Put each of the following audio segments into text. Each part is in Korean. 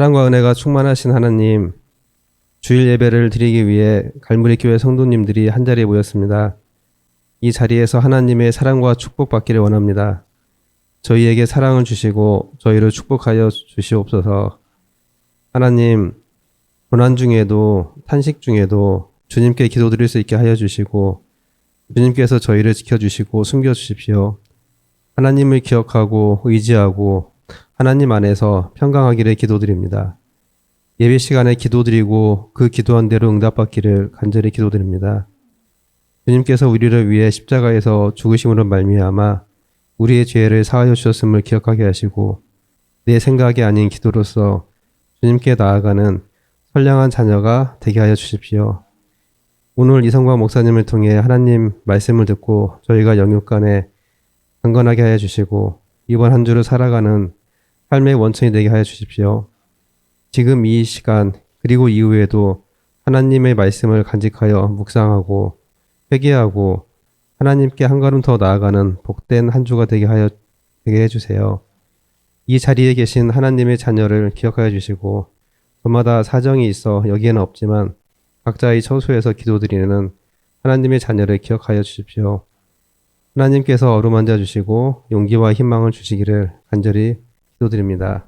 사랑과 은혜가 충만하신 하나님, 주일 예배를 드리기 위해 갈무리 교회 성도님들이 한 자리에 모였습니다. 이 자리에서 하나님의 사랑과 축복받기를 원합니다. 저희에게 사랑을 주시고 저희를 축복하여 주시옵소서. 하나님, 고난 중에도 탄식 중에도 주님께 기도드릴 수 있게 하여 주시고 주님께서 저희를 지켜주시고 숨겨주십시오. 하나님을 기억하고 의지하고 하나님 안에서 평강하기를 기도드립니다. 예배 시간에 기도드리고 그 기도한 대로 응답받기를 간절히 기도드립니다. 주님께서 우리를 위해 십자가에서 죽으심으로 말미암아 우리의 죄를 사하여 주셨음을 기억하게 하시고 내 생각이 아닌 기도로서 주님께 나아가는 선량한 자녀가 되게 하여 주십시오. 오늘 이성광 목사님을 통해 하나님 말씀을 듣고 저희가 영육간에 강건하게 하여 주시고 이번 한 주를 살아가는 삶의 원천이 되게 하여 주십시오. 지금 이 시간 그리고 이후에도 하나님의 말씀을 간직하여 묵상하고 회개하고 하나님께 한 걸음 더 나아가는 복된 한 주가 되게 하여 되게 해주세요. 이 자리에 계신 하나님의 자녀를 기억하여 주시고 저마다 사정이 있어 여기에는 없지만 각자의 처소에서 기도드리는 하나님의 자녀를 기억하여 주십시오. 하나님께서 어루만져 주시고 용기와 희망을 주시기를 간절히 기도드립니다.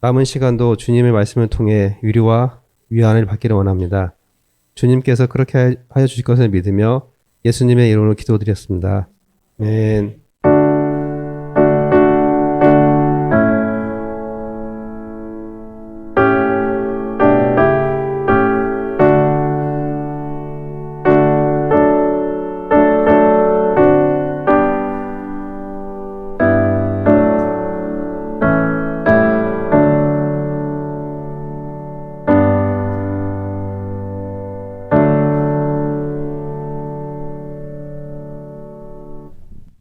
남은 시간도 주님의 말씀을 통해 위로와 위안을 받기를 원합니다. 주님께서 그렇게 하여 주실 것을 믿으며 예수님의 이름으로 기도드렸습니다. 아멘.